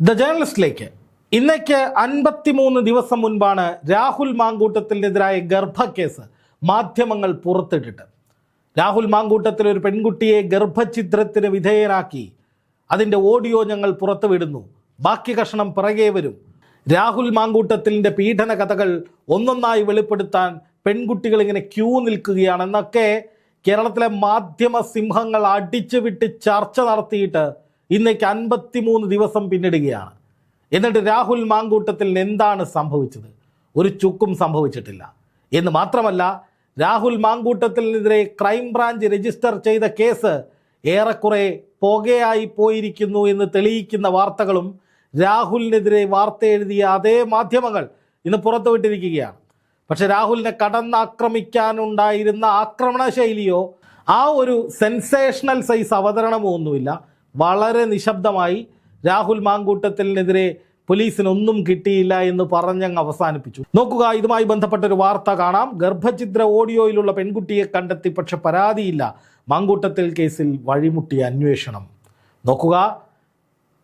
The ജേർണലിസ്റ്റിലേക്ക് ഇന്നേക്ക് അൻപത്തിമൂന്ന് ദിവസം മുൻപാണ് രാഹുൽ മാങ്കൂട്ടത്തിനെതിരായ ഗർഭക്കേസ് മാധ്യമങ്ങൾ പുറത്തിട്ടിട്ട്. രാഹുൽ മാങ്കൂട്ടത്തിൽ ഒരു പെൺകുട്ടിയെ ഗർഭഛിദ്രത്തിന് വിധേയനാക്കി. അതിന്റെ ഓഡിയോ ഞങ്ങൾ പുറത്തുവിടുന്നു. ബാക്കി കഷണം പിറകെ വരും. രാഹുൽ മാങ്കൂട്ടത്തിന്റെ പീഡന കഥകൾ ഒന്നൊന്നായി വെളിപ്പെടുത്താൻ പെൺകുട്ടികൾ ഇങ്ങനെ ക്യൂ നിൽക്കുകയാണെന്നൊക്കെ കേരളത്തിലെ മാധ്യമ സിംഹങ്ങൾ അടിച്ചു വിട്ട് ചർച്ച നടത്തിയിട്ട് ഇന്നേക്ക് അൻപത്തിമൂന്ന് ദിവസം പിന്നിടുകയാണ്. എന്നിട്ട് രാഹുൽ മാങ്കൂട്ടത്തിൽ എന്താണ് സംഭവിച്ചത്? ഒരു ചുക്കും സംഭവിച്ചിട്ടില്ല. എന്ന് മാത്രമല്ല രാഹുൽ മാങ്കൂട്ടത്തിനെതിരെ ക്രൈംബ്രാഞ്ച് രജിസ്റ്റർ ചെയ്ത കേസ് ഏറെക്കുറെ പുകയായി പോയിരിക്കുന്നു എന്ന് തെളിയിക്കുന്ന വാർത്തകളും രാഹുലിനെതിരെ വാർത്ത എഴുതിയ അതേ മാധ്യമങ്ങൾ ഇന്ന് പുറത്തുവിട്ടിരിക്കുകയാണ് പക്ഷെ രാഹുലിനെ കടന്നാക്രമിക്കാനുണ്ടായിരുന്ന ആക്രമണ ശൈലിയോ ആ ഒരു സെൻസേഷണൽ സൈസ് അവതരണമോ ഒന്നുമില്ല. വളരെ നിശബ്ദമായി രാഹുൽ മാങ്കൂട്ടത്തിനെതിരെ പോലീസിനൊന്നും കിട്ടിയില്ല എന്ന് പറഞ്ഞങ്ങ് അവസാനിപ്പിച്ചു. നോക്കുക ഇതുമായി ബന്ധപ്പെട്ട ഒരു വാർത്ത കാണാം. ഗർഭചിത്ര ഓഡിയോയിലുള്ള പെൺകുട്ടിയെ കണ്ടെത്തി പക്ഷെ പരാതിയില്ല. മാങ്കൂട്ടത്തിൽ കേസിൽ വഴിമുട്ടിയ അന്വേഷണം. നോക്കുക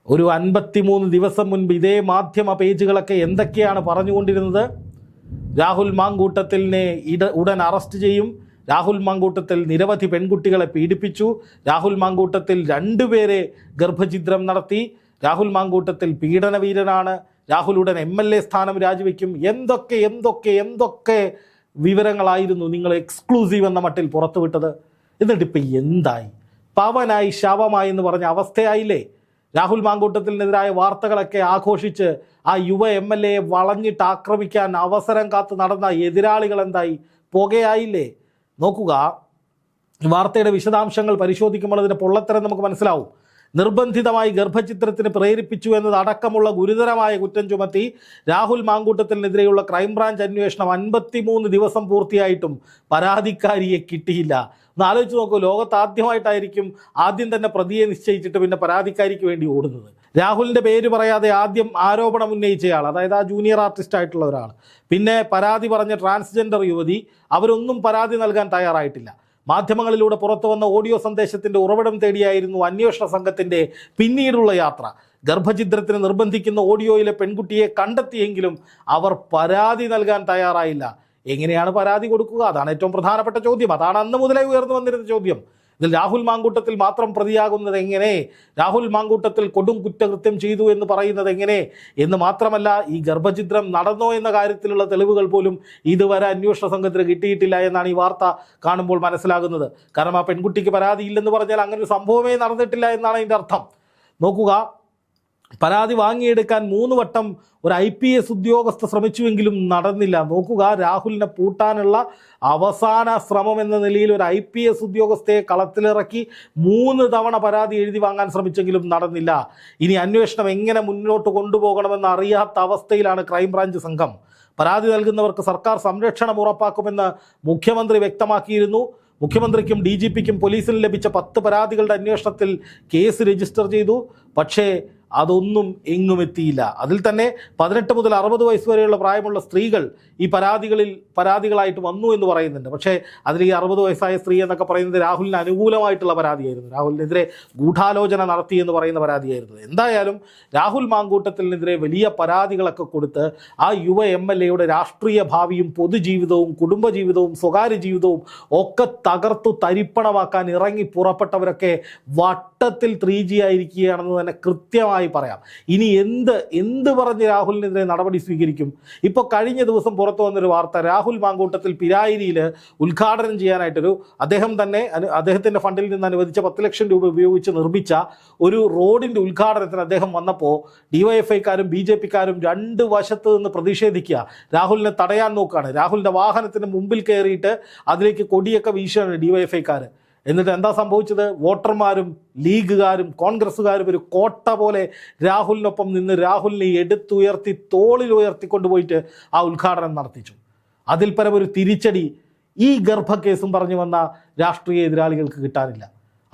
ഒരു അൻപത്തിമൂന്ന് ദിവസം മുൻപ് ഇതേ മാധ്യമ പേജുകളൊക്കെ എന്തൊക്കെയാണ് പറഞ്ഞുകൊണ്ടിരുന്നത്? രാഹുൽ മാങ്കൂട്ടത്തിലിനെ ഇട ഉടൻ അറസ്റ്റ് ചെയ്യും. രാഹുൽ മാങ്കൂട്ടത്തിൽ നിരവധി പെൺകുട്ടികളെ പീഡിപ്പിച്ചു. രാഹുൽ മാങ്കൂട്ടത്തിൽ രണ്ടുപേരെ ഗർഭഛിദ്രം നടത്തി. രാഹുൽ മാങ്കൂട്ടത്തിൽ പീഡനവീരനാണ്. രാഹുൽ ഉടൻ എം എൽ എ സ്ഥാനം രാജിവെക്കും. എന്തൊക്കെ എന്തൊക്കെ എന്തൊക്കെ വിവരങ്ങളായിരുന്നു നിങ്ങൾ എക്സ്ക്ലൂസീവ് എന്ന മട്ടിൽ പുറത്തുവിട്ടത്? എന്നിട്ട് ഇപ്പം എന്തായി? പവനായി ശവമായി എന്ന് പറഞ്ഞ അവസ്ഥയായില്ലേ? രാഹുൽ മാങ്കൂട്ടത്തിനെതിരായ വാർത്തകളൊക്കെ ആഘോഷിച്ച് ആ യുവ എം എൽ എയെ വളഞ്ഞിട്ട് ആക്രമിക്കാൻ അവസരം കാത്ത് നടന്ന എതിരാളികൾ എന്തായി? പുകയായില്ലേ? നോക്കുക. ഈ വാർത്തയുടെ വിശദാംശങ്ങൾ പരിശോധിക്കുമ്പോൾ അതിന്റെ പൊള്ളത്തരം നമുക്ക് മനസ്സിലാവും. നിർബന്ധിതമായി ഗർഭചിത്രത്തിന് പ്രേരിപ്പിച്ചു എന്നത് അടക്കമുള്ള ഗുരുതരമായ കുറ്റം ചുമത്തി രാഹുൽ മാങ്കൂട്ടത്തിനെതിരെയുള്ള ക്രൈംബ്രാഞ്ച് അന്വേഷണം അൻപത്തിമൂന്ന് ദിവസം പൂർത്തിയായിട്ടും പരാതിക്കാരിയെ കിട്ടിയില്ല. ഒന്ന് ആലോചിച്ച് നോക്കൂ ലോകത്ത് ആദ്യമായിട്ടായിരിക്കും ആദ്യം തന്നെ പ്രതിയെ നിശ്ചയിച്ചിട്ട് പിന്നെ പരാതിക്കാരിക്ക് വേണ്ടി ഓടുന്നത്. രാഹുലിന്റെ പേര് പറയാതെ ആദ്യം ആരോപണം ഉന്നയിച്ചയാൾ അതായത് ആ ജൂനിയർ ആർട്ടിസ്റ്റ് ആയിട്ടുള്ള ഒരാൾ. പിന്നെ പരാതി പറഞ്ഞ ട്രാൻസ്ജെൻഡർ യുവതി അവരൊന്നും പരാതി നൽകാൻ തയ്യാറായിട്ടില്ല. മാധ്യമങ്ങളിലൂടെ പുറത്തു വന്ന ഓഡിയോ സന്ദേശത്തിന്റെ ഉറവിടം തേടിയായിരുന്നു അന്വേഷണ സംഘത്തിന്റെ പിന്നീടുള്ള യാത്ര. ഗർഭഛിദ്രത്തിന് നിർബന്ധിക്കുന്ന ഓഡിയോയിലെ പെൺകുട്ടിയെ കണ്ടെത്തിയെങ്കിലും അവർ പരാതി നൽകാൻ തയ്യാറായില്ല. എങ്ങനെയാണ് പരാതി കൊടുക്കുക? അതാണ് ഏറ്റവും പ്രധാനപ്പെട്ട ചോദ്യം. അതാണ് അന്ന് മുതലേ ഉയർന്നു വന്നിരുന്ന ചോദ്യം. ഇതിൽ രാഹുൽ മാങ്കൂട്ടത്തിൽ മാത്രം പ്രതിയാകുന്നത് എങ്ങനെ? രാഹുൽ മാങ്കൂട്ടത്തിൽ കൊടും കുറ്റകൃത്യം ചെയ്തു എന്ന് പറയുന്നത് എങ്ങനെ? എന്ന് മാത്രമല്ല ഈ ഗർഭചിത്രം നടന്നോ എന്ന കാര്യത്തിലുള്ള തെളിവുകൾ പോലും ഇതുവരെ അന്വേഷണ സംഘത്തിന് കിട്ടിയിട്ടില്ല എന്നാണ് ഈ വാർത്ത കാണുമ്പോൾ മനസ്സിലാകുന്നത്. കാരണം ആ പെൺകുട്ടിക്ക് പരാതിയില്ലെന്ന് പറഞ്ഞാൽ അങ്ങനെ ഒരു സംഭവമേ നടന്നിട്ടില്ല എന്നാണ് അതിന്റെ അർത്ഥം. നോക്കുക പരാതി വാങ്ങിയെടുക്കാൻ മൂന്ന് വട്ടം ഒരു ഐ പി എസ് ഉദ്യോഗസ്ഥ ശ്രമിച്ചുവെങ്കിലും നടന്നില്ല. നോക്കുക രാഹുലിനെ പൂട്ടാനുള്ള അവസാന ശ്രമം എന്ന നിലയിൽ ഒരു ഐ പി എസ് ഉദ്യോഗസ്ഥയെ കളത്തിലിറക്കി മൂന്ന് തവണ പരാതി എഴുതി വാങ്ങാൻ ശ്രമിച്ചെങ്കിലും നടന്നില്ല. ഇനി അന്വേഷണം എങ്ങനെ മുന്നോട്ട് കൊണ്ടുപോകണമെന്ന് അറിയാത്ത അവസ്ഥയിലാണ് ക്രൈംബ്രാഞ്ച് സംഘം. പരാതി നൽകുന്നവർക്ക് സർക്കാർ സംരക്ഷണം ഉറപ്പാക്കുമെന്ന് മുഖ്യമന്ത്രി വ്യക്തമാക്കിയിരുന്നു. മുഖ്യമന്ത്രിക്കും ഡി ജി പിക്കും പോലീസിന് ലഭിച്ച പത്ത് പരാതികളുടെ അന്വേഷണത്തിൽ കേസ് രജിസ്റ്റർ ചെയ്തു. പക്ഷേ അതൊന്നും എങ്ങും എത്തിയില്ല. അതിൽ തന്നെ പതിനെട്ട് മുതൽ അറുപത് വയസ്സ് വരെയുള്ള പ്രായമുള്ള സ്ത്രീകൾ ഈ പരാതികളിൽ പരാതികളായിട്ട് വന്നു എന്ന് പറയുന്നുണ്ട്. പക്ഷേ അതിൽ ഈ അറുപത് വയസ്സായ സ്ത്രീ എന്നൊക്കെ പറയുന്നത് രാഹുലിന് അനുകൂലമായിട്ടുള്ള പരാതിയായിരുന്നു. രാഹുലിനെതിരെ ഗൂഢാലോചന നടത്തി എന്ന് പറയുന്ന പരാതിയായിരുന്നു. എന്തായാലും രാഹുൽ മാങ്കൂട്ടത്തിനെതിരെ വലിയ പരാതികളൊക്കെ കൊടുത്ത് ആ യുവ എം എൽ എയുടെ രാഷ്ട്രീയ ഭാവിയും പൊതുജീവിതവും കുടുംബജീവിതവും സ്വകാര്യ ജീവിതവും ഒക്കെ തകർത്തു തരിപ്പണമാക്കാൻ ഇറങ്ങി പുറപ്പെട്ടവരൊക്കെ വട്ടത്തിൽ ത്രീ ജി ആയിരിക്കുകയാണെന്ന് തന്നെ കൃത്യമായി പറയാം. ഇനി എന്ത് എന്ത് പറഞ്ഞ് രാഹുലിനെതിരെ നടപടി സ്വീകരിക്കും? ഇപ്പോൾ കഴിഞ്ഞ ദിവസം പുറത്തു വന്നൊരു വാർത്ത രാഹുൽ മാങ്കൂട്ടത്തിൽ പിരായിരിയിൽ ഉദ്ഘാടനം ചെയ്യാനായിട്ടൊരു അദ്ദേഹം തന്നെ അദ്ദേഹത്തിന്റെ ഫണ്ടിൽ നിന്ന് അനുവദിച്ച പത്ത് ലക്ഷം രൂപ ഉപയോഗിച്ച് നിർമ്മിച്ച ഒരു റോഡിന്റെ ഉദ്ഘാടനത്തിന് അദ്ദേഹം വന്നപ്പോൾ ഡിവൈഎഫ്ഐക്കാരും ബി ജെ പിക്കാരും രണ്ട് വശത്ത് നിന്ന് പ്രതിഷേധിക്കുക. രാഹുലിനെ തടയാൻ നോക്കുകയാണ്. രാഹുലിന്റെ വാഹനത്തിന് മുമ്പിൽ കയറിയിട്ട് അതിലേക്ക് കൊടിയൊക്കെ വീശുകയാണ് ഡിവൈഎഫ്ഐക്കാർ എന്നിട്ട് എന്താ സംഭവിച്ചത്? വോട്ടർമാരും ലീഗുകാരും കോൺഗ്രസ്സുകാരും ഒരു കോട്ട പോലെ രാഹുലിനൊപ്പം നിന്ന് രാഹുലിനെ എടുത്തുയർത്തി തോളിൽ ഉയർത്തിക്കൊണ്ടുപോയിട്ട് ആ ഉദ്ഘാടനം നടത്തിച്ചു. അതിൽ പരം ഒരു തിരിച്ചടി ഈ ഗർഭക്കേസും പറഞ്ഞു വന്ന രാഷ്ട്രീയ എതിരാളികൾക്ക് കിട്ടാനില്ല.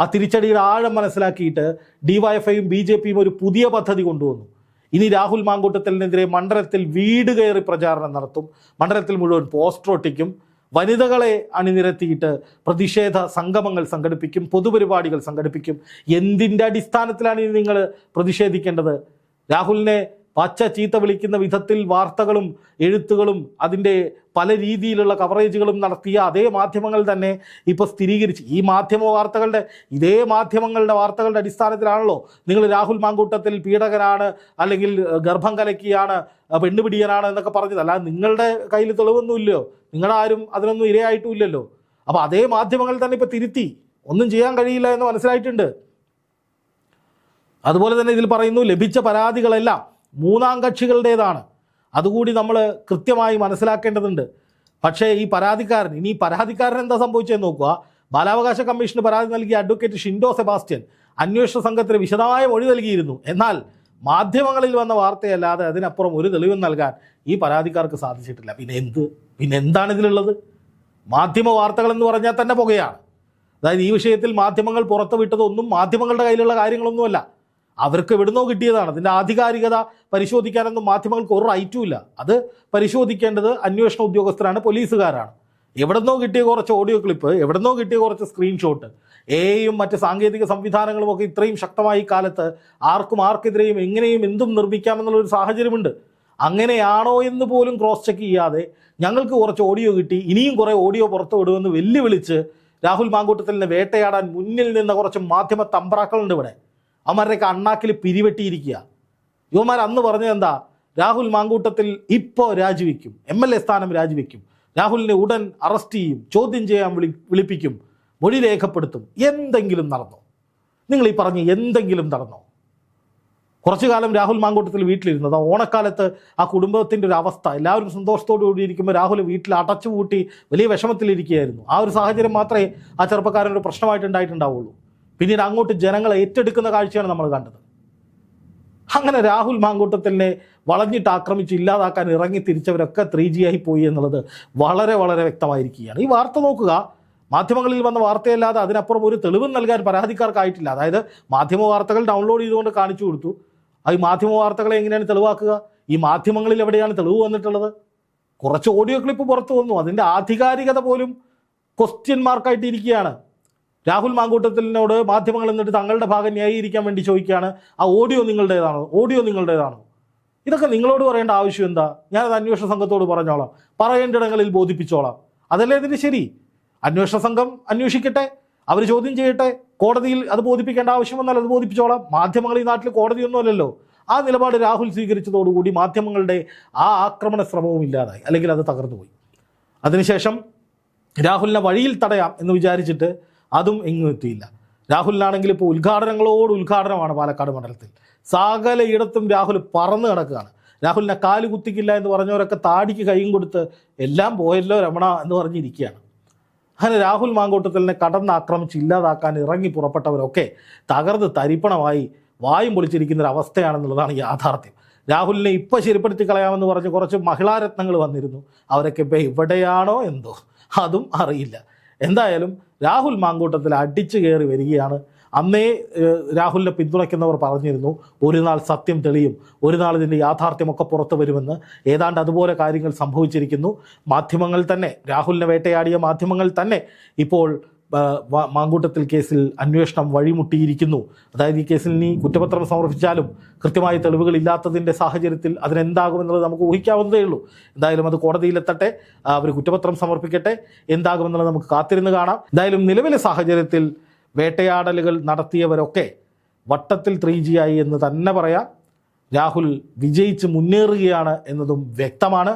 ആ തിരിച്ചടിയുടെ ആഴം മനസ്സിലാക്കിയിട്ട് ഡിവൈഎഫ്ഐയും ബി ജെ പിയും ഒരു പുതിയ പദ്ധതി കൊണ്ടുവന്നു. ഇനി രാഹുൽ മാങ്കൂട്ടത്തിനെതിരെ മണ്ഡലത്തിൽ വീട് കയറി പ്രചാരണം നടത്തും. മണ്ഡലത്തിൽ മുഴുവൻ പോസ്റ്റർ ഒട്ടിക്കും. വനിതകളെ അണിനിരത്തിയിട്ട് പ്രതിഷേധ സംഗമങ്ങൾ സംഘടിപ്പിക്കും പൊതുപരിപാടികൾ സംഘടിപ്പിക്കും. എന്തിന്റെ അടിസ്ഥാനത്തിലാണ് നിങ്ങൾ പ്രതിഷേധിക്കേണ്ടത്? രാഹുലിനെ പച്ച ചീത്ത വിളിക്കുന്ന വിധത്തിൽ വാർത്തകളും എഴുത്തുകളും അതിന്റെ പല രീതിയിലുള്ള കവറേജുകളും നടത്തിയ അതേ മാധ്യമങ്ങൾ തന്നെ ഇപ്പോൾ സ്ഥിരീകരിച്ച്. ഈ മാധ്യമ വാർത്തകളുടെ ഇതേ മാധ്യമങ്ങളുടെ വാർത്തകളുടെ അടിസ്ഥാനത്തിലാണല്ലോ നിങ്ങൾ രാഹുൽ മാങ്കൂട്ടത്തിൽ പീഡകനാണ് അല്ലെങ്കിൽ ഗർഭം കലക്കിയാണ് പെണ്ണുപിടിയനാണ് എന്നൊക്കെ പറഞ്ഞത്. അല്ലാതെ നിങ്ങളുടെ കയ്യിൽ തെളിവൊന്നുമില്ലയോ? നിങ്ങളാരും അതിനൊന്നും ഇരയായിട്ടും ഇല്ലല്ലോ അപ്പോൾ അതേ മാധ്യമങ്ങൾ തന്നെ ഇപ്പോൾ തിരുത്തി. ഒന്നും ചെയ്യാൻ കഴിയില്ല എന്ന് മനസ്സിലായിട്ടുണ്ട്. അതുപോലെ തന്നെ ഇതിൽ പറയുന്നു ലഭിച്ച പരാതികളെല്ലാം മൂന്നാം കക്ഷികളുടേതാണ് അതുകൂടി നമ്മൾ കൃത്യമായി മനസ്സിലാക്കേണ്ടതുണ്ട്. പക്ഷേ ഈ പരാതിക്കാരൻ ഇനി പരാതിക്കാരൻ എന്താ സംഭവിച്ചതെന്ന് നോക്കുക. ബാലാവകാശ കമ്മീഷന് പരാതി നൽകിയ അഡ്വക്കേറ്റ് ഷിൻഡോ സെബാസ്റ്റ്യൻ അന്വേഷണ സംഘത്തിന് വിശദമായ മൊഴി നൽകിയിരുന്നു. എന്നാൽ മാധ്യമങ്ങളിൽ വന്ന വാർത്തയല്ലാതെ അതിനപ്പുറം ഒരു തെളിവും നൽകാൻ ഈ പരാതിക്കാർക്ക് സാധിച്ചിട്ടില്ല. പിന്നെ എന്ത്? പിന്നെ എന്താണ് ഇതിലുള്ളത്? മാധ്യമ വാർത്തകൾ എന്ന് പറഞ്ഞാൽ തന്നെ പുകയാണ്. അതായത് ഈ വിഷയത്തിൽ മാധ്യമങ്ങൾ പുറത്തുവിട്ടതൊന്നും മാധ്യമങ്ങളുടെ കയ്യിലുള്ള കാര്യങ്ങളൊന്നുമല്ല. അവർക്ക് എവിടുന്നോ കിട്ടിയതാണ്. അതിന്റെ ആധികാരികത പരിശോധിക്കാനൊന്നും മാധ്യമങ്ങൾക്ക് ഒരു റൈറ്റും ഇല്ല. അത് പരിശോധിക്കേണ്ടത് അന്വേഷണ ഉദ്യോഗസ്ഥരാണ് പോലീസുകാരാണ്. എവിടുന്നോ കിട്ടിയ കുറച്ച് ഓഡിയോ ക്ലിപ്പ് എവിടുന്നോ കിട്ടിയ കുറച്ച് സ്ക്രീൻഷോട്ട് എയും മറ്റ് സാങ്കേതിക സംവിധാനങ്ങളും ഒക്കെ ഇത്രയും ശക്തമായി കാലത്ത് ആർക്കും ആർക്കെതിരെയും എങ്ങനെയും എന്തും നിർമ്മിക്കാമെന്നുള്ള ഒരു സാഹചര്യമുണ്ട്. അങ്ങനെയാണോ എന്ന് പോലും ക്രോസ് ചെക്ക് ചെയ്യാതെ ഞങ്ങൾക്ക് കുറച്ച് ഓഡിയോ കിട്ടി ഇനിയും കുറേ ഓഡിയോ പുറത്തു വിടുമെന്ന് വെല്ലുവിളിച്ച് രാഹുൽ മാങ്കൂട്ടത്തിലിനെ വേട്ടയാടാൻ മുന്നിൽ നിന്ന കുറച്ച് മാധ്യമ തമ്പ്രാക്കളുണ്ട് ഇവിടെ. അവന്മാരുടെയൊക്കെ അണ്ണാക്കിൽ പിരിവെട്ടിയിരിക്കുക. യുവമാർ അന്ന് പറഞ്ഞത് എന്താ? രാഹുൽ മാങ്കൂട്ടത്തിൽ ഇപ്പോൾ രാജിവെക്കും. എം എൽ എ സ്ഥാനം രാജിവെക്കും. രാഹുലിനെ ഉടൻ അറസ്റ്റ് ചെയ്യും. ചോദ്യം ചെയ്യാൻ വിളി വിളിപ്പിക്കും. മൊഴി രേഖപ്പെടുത്തും. എന്തെങ്കിലും നടന്നോ? നിങ്ങൾ ഈ പറഞ്ഞ എന്തെങ്കിലും നടന്നോ? കുറച്ചു കാലം രാഹുൽ മാങ്കൂട്ടത്തിൽ വീട്ടിലിരുന്നത്. ആ ഓണക്കാലത്ത് ആ കുടുംബത്തിന്റെ ഒരു അവസ്ഥ. എല്ലാവരും സന്തോഷത്തോടു കൂടി ഇരിക്കുമ്പോൾ രാഹുൽ വീട്ടിൽ അടച്ചു അടച്ചുപൂട്ടി വലിയ വിഷമത്തിലിരിക്കുകയായിരുന്നു. ആ ഒരു സാഹചര്യം മാത്രമേ ആ ചെറുപ്പക്കാരന്റെ പ്രശ്നമായിട്ടുണ്ടായിട്ടുണ്ടാവുള്ളൂ പിന്നീട് അങ്ങോട്ട് ജനങ്ങളെ ഏറ്റെടുക്കുന്ന കാഴ്ചയാണ് നമ്മൾ കണ്ടത്. അങ്ങനെ രാഹുൽ മാങ്കൂട്ടത്തിനെ വളഞ്ഞിട്ട് ആക്രമിച്ച് ഇല്ലാതാക്കാൻ ഇറങ്ങി തിരിച്ചവരൊക്കെ ത്രീ ജി ആയി പോയി എന്നുള്ളത് വളരെ വളരെ വ്യക്തമായിരിക്കുകയാണ്. ഈ വാർത്ത നോക്കുക. മാധ്യമങ്ങളിൽ വന്ന വാർത്തയല്ലാതെ അതിനപ്പുറം ഒരു തെളിവും നൽകാൻ പരാതിക്കാർക്കായിട്ടില്ല. അതായത് മാധ്യമ വാർത്തകൾ ഡൗൺലോഡ് ചെയ്തുകൊണ്ട് കാണിച്ചു കൊടുത്തു. അത് മാധ്യമ വാർത്തകളെ എങ്ങനെയാണ് തെളിവാക്കുക? ഈ മാധ്യമങ്ങളിൽ എവിടെയാണ് തെളിവ് വന്നിട്ടുള്ളത്? കുറച്ച് ഓഡിയോ ക്ലിപ്പ് പുറത്തു വന്നു. അതിന്റെ ആധികാരികത പോലും ക്വസ്റ്റ്യൻ മാർക്കായിട്ട് ഇരിക്കുകയാണ് രാഹുൽ മാങ്കൂട്ടത്തിനോട് മാധ്യമങ്ങൾ എന്നിട്ട് തങ്ങളുടെ ഭാഗം ന്യായീകരിക്കാൻ വേണ്ടി ചോദിക്കുകയാണ്. ആ ഓഡിയോ നിങ്ങളുടേതാണോ? ഓഡിയോ നിങ്ങളുടേതാണോ? ഇതൊക്കെ നിങ്ങളോട് പറയേണ്ട ആവശ്യം എന്താ? ഞാനത് അന്വേഷണ സംഘത്തോട് പറഞ്ഞോളാം. പറയേണ്ടിടങ്ങളിൽ ബോധിപ്പിച്ചോളാം. അതല്ലേ ഇതിന് ശരി? അന്വേഷണ സംഘം അന്വേഷിക്കട്ടെ. അവർ ചോദ്യം ചെയ്യട്ടെ. കോടതിയിൽ അത് ബോധിപ്പിക്കേണ്ട ആവശ്യം വന്നാൽ അത് ബോധിപ്പിച്ചോളാം. മാധ്യമങ്ങൾ ഈ നാട്ടിൽ കോടതിയൊന്നുമല്ലല്ലോ. ആ നിലപാട് രാഹുൽ സ്വീകരിച്ചതോടുകൂടി മാധ്യമങ്ങളുടെ ആ ആക്രമണ ശ്രമവും ഇല്ലാതായി. അല്ലെങ്കിൽ അത് തകർന്നുപോയി. അതിനുശേഷം രാഹുലിനെ വഴിയിൽ തടയാം എന്ന് വിചാരിച്ചിട്ട് അതും എങ്ങും എത്തിയില്ല. രാഹുലിനാണെങ്കിൽ ഇപ്പോൾ ഉദ്ഘാടനങ്ങളോട് ഉദ്ഘാടനമാണ് പാലക്കാട് മണ്ഡലത്തിൽ. സകലയിടത്തും രാഹുൽ പറന്ന് കിടക്കുകയാണ്. രാഹുലിനെ കാൽ കുത്തിക്കില്ല എന്ന് പറഞ്ഞവരൊക്കെ താടിക്ക് കൈയും കൊടുത്ത് എല്ലാം പോയല്ലോ രമണ എന്ന് പറഞ്ഞിരിക്കുകയാണ്. അങ്ങനെ രാഹുൽ മാങ്കോട്ടത്തിലിനെ കടന്നാക്രമിച്ച് ഇല്ലാതാക്കാൻ ഇറങ്ങി പുറപ്പെട്ടവരൊക്കെ തകർന്ന് തരിപ്പണമായി വായും പൊളിച്ചിരിക്കുന്ന ഒരു അവസ്ഥയാണെന്നുള്ളതാണ് യാഥാർത്ഥ്യം. രാഹുലിനെ ഇപ്പം ശരിപ്പെടുത്തി കളയാമെന്ന് പറഞ്ഞ് കുറച്ച് മഹിളാരത്നങ്ങൾ വന്നിരുന്നു. അവരൊക്കെ ഇപ്പോൾ എവിടെയാണോ എന്തോ. അതും അറിയില്ല. എന്തായാലും രാഹുൽ മാങ്കൂട്ടത്തിൽ അടിച്ചു കയറി വരികയാണ്. അന്നേ രാഹുലിനെ പിന്തുണയ്ക്കുന്നവർ പറഞ്ഞിരുന്നു ഒരു നാൾ സത്യം തെളിയും ഒരു നാൾ ഇതിന്റെ യാഥാർത്ഥ്യമൊക്കെ പുറത്തു വരുമെന്ന്. ഏതാണ്ട് അതുപോലെ കാര്യങ്ങൾ സംഭവിച്ചിരിക്കുന്നു. മാധ്യമങ്ങൾ തന്നെ രാഹുലിനെ വേട്ടയാടിയ മാധ്യമങ്ങൾ തന്നെ ഇപ്പോൾ മാങ്കൂട്ടത്തിൽ കേസിൽ അന്വേഷണം വഴിമുട്ടിയിരിക്കുന്നു. അതായത് ഈ കേസിൽ നീ കുറ്റപത്രം സമർപ്പിച്ചാലും കൃത്യമായ തെളിവുകൾ ഇല്ലാത്തതിന്റെ സാഹചര്യത്തിൽ അതിനെന്താകുമെന്നുള്ളത് നമുക്ക് ഊഹിക്കാവുന്നതേ ഉള്ളൂ. എന്തായാലും അത് കോടതിയിലെത്തട്ടെ അവർ കുറ്റപത്രം സമർപ്പിക്കട്ടെ എന്താകുമെന്നുള്ളത് നമുക്ക് കാത്തിരുന്ന് കാണാം. എന്തായാലും നിലവിലെ സാഹചര്യത്തിൽ വേട്ടയാടലുകൾ നടത്തിയവരൊക്കെ വട്ടത്തിൽ ത്രീ ജി ആയി എന്ന് തന്നെ പറയാം. രാഹുൽ വിജയിച്ച് മുന്നേറുകയാണ് എന്നതും വ്യക്തമാണ്.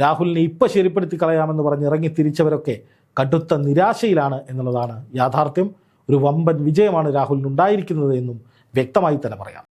രാഹുലിനെ ഇപ്പം ശരിപ്പെടുത്തി കളയാമെന്ന് പറഞ്ഞ് ഇറങ്ങി തിരിച്ചവരൊക്കെ കടുത്ത നിരാശയിലാണ് എന്നുള്ളതാണ് യാഥാർത്ഥ്യം. ഒരു വമ്പൻ വിജയമാണ് രാഹുലിനുണ്ടായിരിക്കുന്നത് എന്നും വ്യക്തമായി തന്നെ പറയാം.